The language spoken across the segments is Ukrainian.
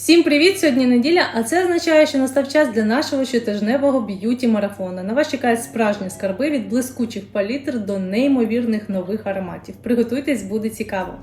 Всім привіт! Сьогодні неділя, а це означає, що настав час для нашого щотижневого б'юті марафону. На вас чекають справжні скарби від блискучих палітр до неймовірних нових ароматів. Приготуйтесь, буде цікаво.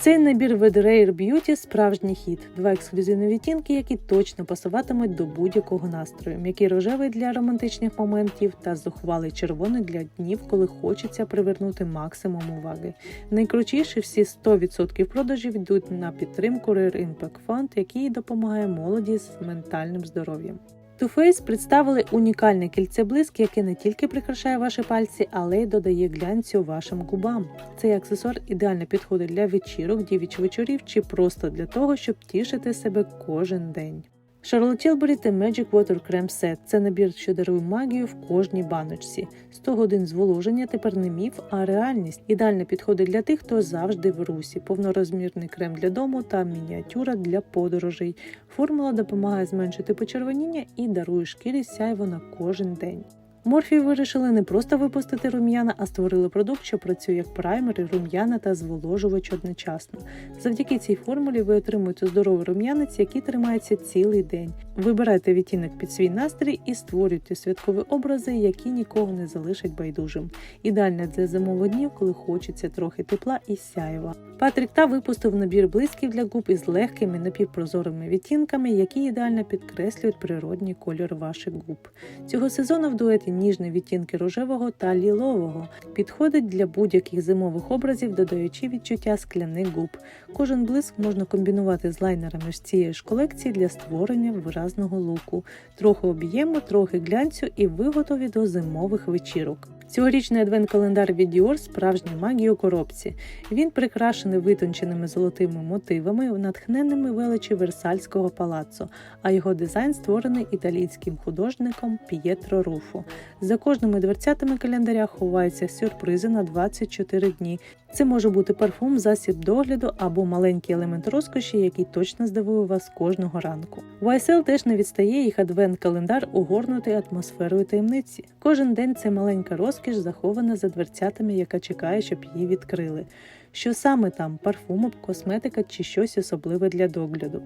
Цей набір від Rare Beauty – справжній хіт. Два ексклюзивні відтінки, які точно пасуватимуть до будь-якого настрою. М'який рожевий для романтичних моментів та зухвалий червоний для днів, коли хочеться привернути максимум уваги. Найкрутіші всі 100% продажів йдуть на підтримку Rare Impact Fund, який допомагає молоді з ментальним здоров'ям. Too Faced представили унікальне кільце блиск, яке не тільки прикрашає ваші пальці, але й додає глянцю вашим губам. Цей аксесуар ідеально підходить для вечірок, дівіч вечорів чи просто для того, щоб тішити себе кожен день. Charlotte Tilbury та Magic Water Cream Set – це набір, що дарує магію в кожній баночці. 100 годин зволоження тепер не міф, а реальність. Ідеально підходить для тих, хто завжди в русі. Повнорозмірний крем для дому та мініатюра для подорожей. Формула допомагає зменшити почервоніння і дарує шкірі сяйво на кожен день. Морфі вирішили не просто випустити рум'яна, а створили продукт, що працює як праймер, рум'яна та зволожувач одночасно. Завдяки цій формулі ви отримуєте здоровий рум'янець, який тримається цілий день. Вибирайте відтінок під свій настрій і створюйте святкові образи, які нікого не залишать байдужим. Ідеально для зимових днів, коли хочеться трохи тепла і сяєва. Патрік та випустив набір блисків для губ із легкими напівпрозорими відтінками, які ідеально підкреслюють природній кольор ваших губ. Цього сезону в дуеті ніжні відтінки рожевого та лілового підходить для будь-яких зимових образів, додаючи відчуття скляних губ. Кожен блиск можна комбінувати з лайнерами з цієї ж колекції для створення виразного луку. Трохи об'єму, трохи глянцю, і ви готові до зимових вечірок. Цьогорічний адвент-календар від Dior – справжня магія у коробці. Він прикрашений витонченими золотими мотивами, натхненними величі Версальського палацу, а його дизайн створений італійським художником П'єтро Руфо. За кожними дверцятами календаря ховаються сюрпризи на 24 дні. Це може бути парфум, засіб догляду або маленький елемент розкоші, який точно здивує вас кожного ранку. YSL теж не відстає їх адвент-календар угорнутий атмосферою таємниці. Кожен день це маленька розкіш, захована за дверцятами, яка чекає, щоб її відкрили. Що саме там парфум, косметика чи щось особливе для догляду.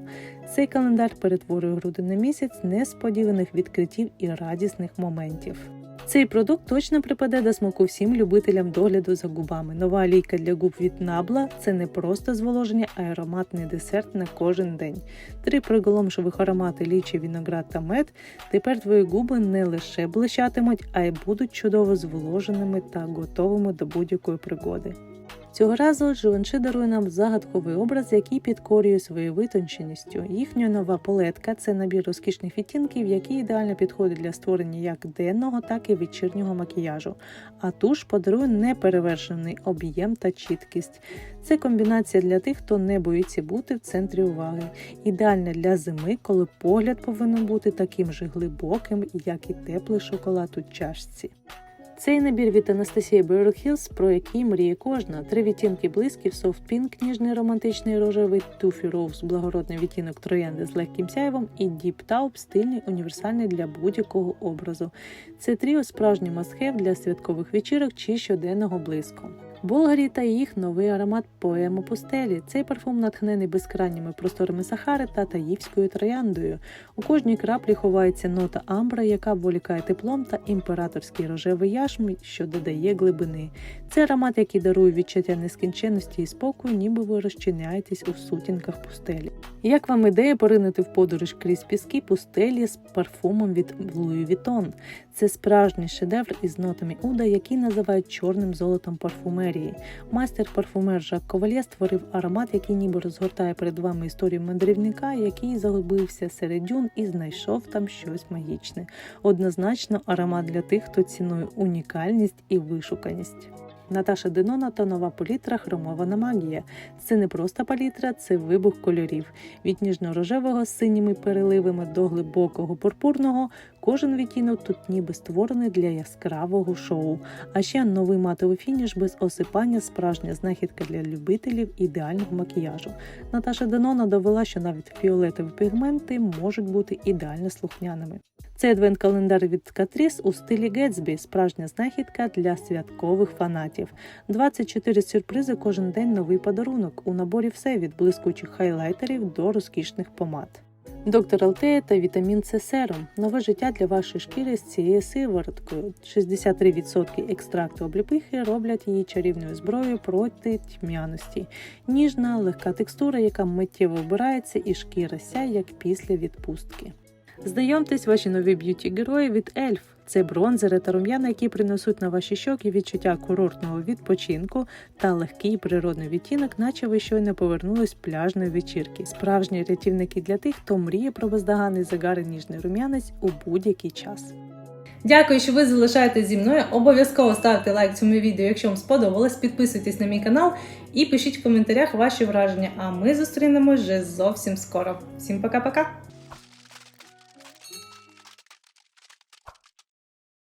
Цей календар перетворює грудень на місяць несподіваних відкриттів і радісних моментів. Цей продукт точно припаде до смаку всім любителям догляду за губами. Нова лійка для губ від набла – це не просто зволоження, а ароматний десерт на кожен день. Три приголомшових аромати лічі, віноград та мед. Тепер твої губи не лише блищатимуть, а й будуть чудово зволоженими та готовими до будь-якої пригоди. Цього разу Givenchy дарує нам загадковий образ, який підкорює своєю витонченістю. Їхня нова палетка це набір розкішних відтінків, які ідеально підходять для створення як денного, так і вечірнього макіяжу. А туш подарує неперевершений об'єм та чіткість. Це комбінація для тих, хто не боїться бути в центрі уваги. Ідеальна для зими, коли погляд повинен бути таким же глибоким, як і теплий шоколад у чашці. Цей набір від Анастасії Берлхілс, про який мріє кожна. Три відтінки блисків, софтпінк, ніжний романтичний рожевий, туфі роуз, благородний відтінок троянди з легким сяйвом і діп тауп, стильний, універсальний для будь-якого образу. Це тріо справжній мастхев для святкових вечірок чи щоденного блиску. Болгарі та їх новий аромат поема пустелі. Цей парфум натхнений безкрайніми просторами Сахари та таївською трояндою. У кожній краплі ховається нота амбра, яка волікає теплом, та імператорський рожевий яшм, що додає глибини. Це аромат, який дарує відчуття нескінченності і спокою, ніби ви розчиняєтесь у сутінках пустелі. Як вам ідея поринути в подорож крізь піски пустелі з парфумом від Louis Vuitton? Це справжній шедевр із нотами Уда, який називають чорним золотом парфумерії. Майстер парфумер Жак Ковальє створив аромат, який ніби розгортає перед вами історію мандрівника, який загубився серед дюн і знайшов там щось магічне. Однозначно, аромат для тих, хто цінує унікальність і вишуканість. Наташа Денона та нова палітра хромована магія. Це не просто палітра, це вибух кольорів. Від ніжно-рожевого з синіми переливами до глибокого пурпурного. Кожен відтінок тут ніби створений для яскравого шоу. А ще новий матовий фініш без осипання, справжня знахідка для любителів ідеального макіяжу. Наташа Денона довела, що навіть фіолетові пігменти можуть бути ідеально слухняними. Це адвент-календар від Catrice у стилі Гетсбі, справжня знахідка для святкових фанатів. 24 сюрпризи кожен день новий подарунок. У наборі все від блискучих хайлайтерів до розкішних помад. Доктор ЛТ та вітамін С серум. Нове життя для вашої шкіри з цією сивороткою. 63% екстракту обліпихи роблять її чарівною зброєю проти тьмяності. Ніжна, легка текстура, яка миттєво вбирається, і шкіра сяє, як після відпустки. Знайомтесь, ваші нові б'юті-герої від Ельф. Це бронзери та рум'яна, які принесуть на ваші щоки відчуття курортного відпочинку та легкий природний відтінок, наче ви щойно повернулись пляжної вечірки. Справжні рятівники для тих, хто мріє про бездоганний загар і ніжний рум'янець у будь-який час. Дякую, що ви залишаєтесь зі мною. Обов'язково ставте лайк цьому відео, якщо вам сподобалось. Підписуйтесь на мій канал і пишіть в коментарях ваші враження. А ми зустрінемось вже зовсім скоро. Всім пока-пока!